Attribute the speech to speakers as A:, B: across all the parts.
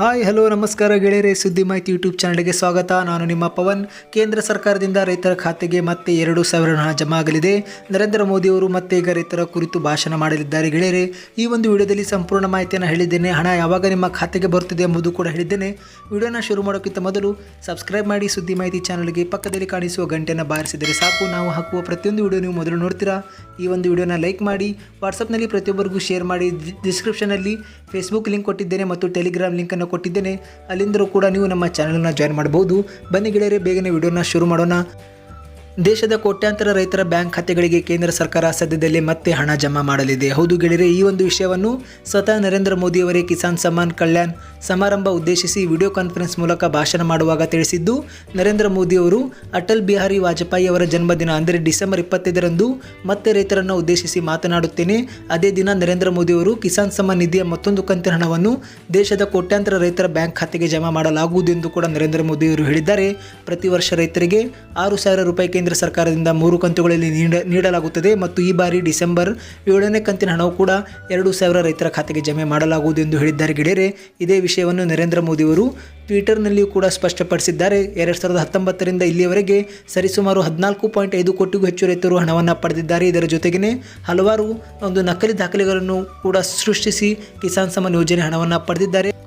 A: Hi, hello, ನಮಸ್ಕಾರ ಗೆಳೆಯರೆ. ಸುದ್ದಿ ಮಾಹಿತಿ ಯೂಟ್ಯೂಬ್ ಚಾನಲ್ಗೆ ಸ್ವಾಗತ. ನಾನು ನಿಮ್ಮ ಪವನ್. ಕೇಂದ್ರ ಸರ್ಕಾರದಿಂದ ರೈತರ ಖಾತೆಗೆ ಮತ್ತೆ ಎರಡು ಸಾವಿರ ಹಣ ಜಮಾ ಆಗಲಿದೆ. ನರೇಂದ್ರ ಮೋದಿಯವರು ಮತ್ತೆ ಈಗ ರೈತರ ಕುರಿತು ಭಾಷಣ ಮಾಡಲಿದ್ದಾರೆ ಗೆಳೆಯರೆ. ಈ ಒಂದು ವಿಡಿಯೋದಲ್ಲಿ ಸಂಪೂರ್ಣ ಮಾಹಿತಿಯನ್ನು ಹೇಳಿದ್ದೇನೆ. ಹಣ ಯಾವಾಗ ನಿಮ್ಮ ಖಾತೆಗೆ ಬರುತ್ತದೆ ಎಂಬುದು ಕೂಡ ಹೇಳಿದ್ದೇನೆ. ವಿಡಿಯೋನ ಶುರು ಮಾಡೋಕ್ಕಿಂತ ಮೊದಲು ಸಬ್ಸ್ಕ್ರೈಬ್ ಮಾಡಿ ಸುದ್ದಿ ಮಾಹಿತಿ ಚಾನಲ್ಗೆ ಪಕ್ಕದಲ್ಲಿ ಕಾಣಿಸುವ ಗಂಟೆಯನ್ನು ಬಾರಿಸಿದರೆ ಸಾಕು. ನಾವು ಹಾಕುವ ಪ್ರತಿಯೊಂದು ವಿಡಿಯೋ ನೀವು ಮೊದಲು ನೋಡ್ತೀರಾ. ಈ ಒಂದು ವಿಡಿಯೋನ ಲೈಕ್ ಮಾಡಿ ವಾಟ್ಸಪ್ನಲ್ಲಿ ಪ್ರತಿಯೊಬ್ಬರಿಗೂ ಶೇರ್ ಮಾಡಿ. ಡಿಸ್ಕ್ರಿಪ್ಷನಲ್ಲಿ ಫೇಸ್ಬುಕ್ ಲಿಂಕ್ ಕೊಟ್ಟಿದ್ದೇನೆ ಮತ್ತು ಟೆಲಿಗ್ರಾಮ್ ಲಿಂಕನ್ನು ಕೊಟ್ಟಿದ್ದೇನೆ. ಅಲ್ಲಿಂದರೂ ಕೂಡ ನೀವು ನಮ್ಮ ಚಾನಲನ್ನು ಜಾಯ್ನ್ ಮಾಡಬಹುದು. ಬನ್ನಿ ಗೆಳೆಯರೆ ಬೇಗನೆ ವಿಡಿಯೋನ ಶುರು ಮಾಡೋಣ. ದೇಶದ ಕೋಟ್ಯಾಂತರ ರೈತರ ಬ್ಯಾಂಕ್ ಖಾತೆಗಳಿಗೆ ಕೇಂದ್ರ ಸರ್ಕಾರ ಸದ್ಯದಲ್ಲೇ ಮತ್ತೆ ಹಣ ಜಮಾ ಮಾಡಲಿದೆ. ಹೌದು ಗೆಳೆಯರೆ, ಈ ಒಂದು ವಿಷಯವನ್ನು ಸ್ವತಃ ನರೇಂದ್ರ ಮೋದಿಯವರೇ ಕಿಸಾನ್ ಸಮ್ಮಾನ್ ಕಲ್ಯಾಣ್ ಸಮಾರಂಭ ಉದ್ದೇಶಿಸಿ ವಿಡಿಯೋ ಕಾನ್ಫರೆನ್ಸ್ ಮೂಲಕ ಭಾಷಣ ಮಾಡುವಾಗ ತಿಳಿಸಿದ್ದು, ನರೇಂದ್ರ ಮೋದಿ ಅವರು ಅಟಲ್ ಬಿಹಾರಿ ವಾಜಪೇಯಿ ಅವರ ಜನ್ಮದಿನ ಅಂದರೆ ಡಿಸೆಂಬರ್ ಇಪ್ಪತ್ತೈದರಂದು ಮತ್ತೆ ರೈತರನ್ನು ಉದ್ದೇಶಿಸಿ ಮಾತನಾಡುತ್ತೇನೆ. ಅದೇ ದಿನ ನರೇಂದ್ರ ಮೋದಿಯವರು ಕಿಸಾನ್ ಸಮ್ಮಾನ್ ನಿಧಿಯ ಮತ್ತೊಂದು ಕಂತಿನ ಹಣವನ್ನು ದೇಶದ ಕೋಟ್ಯಾಂತರ ರೈತರ ಬ್ಯಾಂಕ್ ಖಾತೆಗೆ ಜಮಾ ಮಾಡಲಾಗುವುದು ಎಂದು ಕೂಡ ನರೇಂದ್ರ ಮೋದಿಯವರು ಹೇಳಿದ್ದಾರೆ. ಪ್ರತಿ ವರ್ಷ ರೈತರಿಗೆ ಆರು ಸಾವಿರ ರೂಪಾಯಿ ಕೇಂದ್ರ ಸರ್ಕಾರದಿಂದ ಮೂರು ಕಂತುಗಳಲ್ಲಿ ನೀಡ, ನೀಡಲಾಗುತ್ತದೆ ಮತ್ತು ಈ ಬಾರಿ ಡಿಸೆಂಬರ್ ಏಳನೇ ಕಂತಿನ ಹಣವು ಕೂಡ ಎರಡು ಸಾವಿರ ರೈತರ ಖಾತೆಗೆ ಜಮೆ ಮಾಡಲಾಗುವುದು ಎಂದು ಹೇಳಿದ್ದಾರೆ ಗೆಳೆಯರೆ. ಇದೇ ವಿಷಯವನ್ನು ನರೇಂದ್ರ ಮೋದಿಯವರು ಟ್ವಿಟರ್ನಲ್ಲಿಯೂ ಕೂಡ ಸ್ಪಷ್ಟಪಡಿಸಿದ್ದಾರೆ. ಎರಡು ಸಾವಿರದ ಹತ್ತೊಂಬತ್ತರಿಂದ ಇಲ್ಲಿಯವರೆಗೆ ಸರಿಸುಮಾರು ಹದಿನಾಲ್ಕು ಪಾಯಿಂಟ್ ಐದು ಕೋಟಿಗೂ ಹೆಚ್ಚು ರೈತರು ಹಣವನ್ನು ಪಡೆದಿದ್ದಾರೆ. ಇದರ ಜೊತೆಗೇ ಹಲವಾರು ಒಂದು ನಕಲಿ ದಾಖಲೆಗಳನ್ನು ಕೂಡ ಸೃಷ್ಟಿಸಿ ಕಿಸಾನ್ ಸಮ್ಮಾನ್ ಯೋಜನೆ ಹಣವನ್ನು ಪಡೆದಿದ್ದಾರೆ.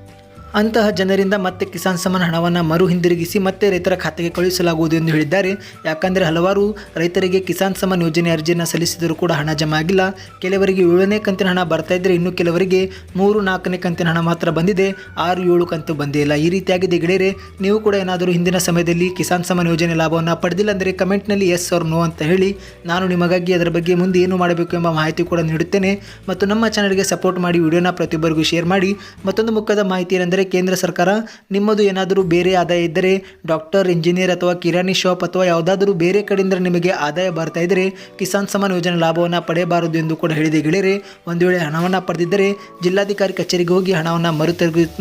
A: ಅಂತಹ ಜನರಿಂದ ಮತ್ತೆ ಕಿಸಾನ್ ಸಮ್ಮಾನ್ ಹಣವನ್ನು ಮರು ಹಿಂದಿರುಗಿಸಿ ಮತ್ತೆ ರೈತರ ಖಾತೆಗೆ ಕಳುಹಿಸಲಾಗುವುದು ಎಂದು ಹೇಳಿದ್ದಾರೆ. ಯಾಕಂದರೆ ಹಲವಾರು ರೈತರಿಗೆ ಕಿಸಾನ್ ಸಮ್ಮಾನ್ ಯೋಜನೆ ಅರ್ಜಿಯನ್ನು ಸಲ್ಲಿಸಿದರೂ ಕೂಡ ಹಣ ಜಮಾ ಆಗಿಲ್ಲ. ಕೆಲವರಿಗೆ ಏಳನೇ ಕಂತಿನ ಹಣ ಬರ್ತಾ ಇದ್ದರೆ ಇನ್ನು ಕೆಲವರಿಗೆ ಮೂರು ನಾಲ್ಕನೇ ಕಂತಿನ ಹಣ ಮಾತ್ರ ಬಂದಿದೆ. ಆರು ಏಳು ಕಂತು ಬಂದೇ ಇಲ್ಲ. ಈ ರೀತಿಯಾಗಿದೆ ಗಿಡೇರೆ ನೀವು ಕೂಡ ಏನಾದರೂ ಹಿಂದಿನ ಸಮಯದಲ್ಲಿ ಕಿಸಾನ್ ಸಮ್ಮಾನ್ ಯೋಜನೆ ಲಾಭವನ್ನು ಪಡೆದಿಲ್ಲ ಅಂದರೆ ಕಮೆಂಟ್ನಲ್ಲಿ ಎಸ್ ಅವ್ರ ನೋ ಅಂತ ಹೇಳಿ. ನಾನು ನಿಮಗಾಗಿ ಅದರ ಬಗ್ಗೆ ಮುಂದೆ ಏನು ಮಾಡಬೇಕು ಎಂಬ ಮಾಹಿತಿ ಕೂಡ ನೀಡುತ್ತೇನೆ. ಮತ್ತು ನಮ್ಮ ಚಾನಲ್ಗೆ ಸಪೋರ್ಟ್ ಮಾಡಿ, ವಿಡಿಯೋನ ಪ್ರತಿಯೊಬ್ಬರಿಗೂ ಶೇರ್ ಮಾಡಿ. ಮತ್ತೊಂದು ಮುಖದ ಮಾಹಿತಿ ಏನೆಂದರೆ ಕೇಂದ್ರ ಸರ್ಕಾರ ನಿಮ್ಮದು ಏನಾದರೂ ಬೇರೆ ಆದಾಯ ಇದ್ದರೆ ಡಾಕ್ಟರ್, ಇಂಜಿನಿಯರ್ ಅಥವಾ ಕಿರಾಣಿ ಶಾಪ್ ಅಥವಾ ಯಾವುದಾದರೂ ಬೇರೆ ಕಡೆಯಿಂದ ನಿಮಗೆ ಆದಾಯ ಬರ್ತಾ ಇದ್ದರೆ ಕಿಸಾನ್ ಸಮಾನ್ ಯೋಜನೆ ಲಾಭವನ್ನು ಪಡೆಯಬಾರದು ಎಂದು ಕೂಡ ಹೇಳಿದೆ. ಗೆಳೆಯರೆ, ಒಂದು ವೇಳೆ ಹಣವನ್ನು ಪಡೆದಿದ್ದರೆ ಜಿಲ್ಲಾಧಿಕಾರಿ ಕಚೇರಿಗೆ ಹೋಗಿ ಹಣವನ್ನು ಮರು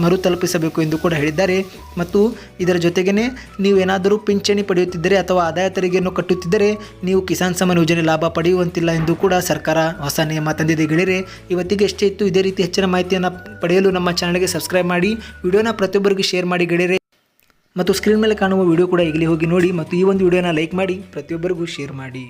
A: ಮರು ತಲುಪಿಸಬೇಕು ಎಂದು ಕೂಡ ಹೇಳಿದ್ದಾರೆ. ಮತ್ತು ಇದರ ಜೊತೆಗೇ ನೀವು ಏನಾದರೂ ಪಿಂಚಣಿ ಪಡೆಯುತ್ತಿದ್ದರೆ ಅಥವಾ ಆದಾಯ ತೆರಿಗೆಯನ್ನು ಕಟ್ಟುತ್ತಿದ್ದರೆ ನೀವು ಕಿಸಾನ್ ಸಮಾನ್ ಯೋಜನೆ ಲಾಭ ಪಡೆಯುವಂತಿಲ್ಲ ಎಂದು ಕೂಡ ಸರ್ಕಾರ ಹೊಸ ನಿಯಮ ತಂದಿದೆ. ಗೆಳೆಯರೆ, ಇವತ್ತಿಗೆ ಎಷ್ಟೇ ಇತ್ತು ಇದೇ ರೀತಿ ಹೆಚ್ಚಿನ ಮಾಹಿತಿಯನ್ನು ಪಡೆಯಲು ನಮ್ಮ ಚಾನಲ್ಗೆ ಸಬ್ಸ್ಕ್ರೈಬ್ ಮಾಡಿ ವಿಡಿಯೋನ ಪ್ರತಿಯೊಬ್ಬರಿಗೂ ಶೇರ್ ಮಾಡಿ ಗೆಳೆಯರೆ. ಮತ್ತು ಸ್ಕ್ರೀನ್ ಮೇಲೆ ಕಾಣುವ ವಿಡಿಯೋ ಕೂಡ ಈಗಲೇ ಹೋಗಿ ನೋಡಿ ಮತ್ತು ಈ ಒಂದು ವಿಡಿಯೋನ ಲೈಕ್ ಮಾಡಿ ಪ್ರತಿಯೊಬ್ಬರಿಗೂ ಶೇರ್ ಮಾಡಿ.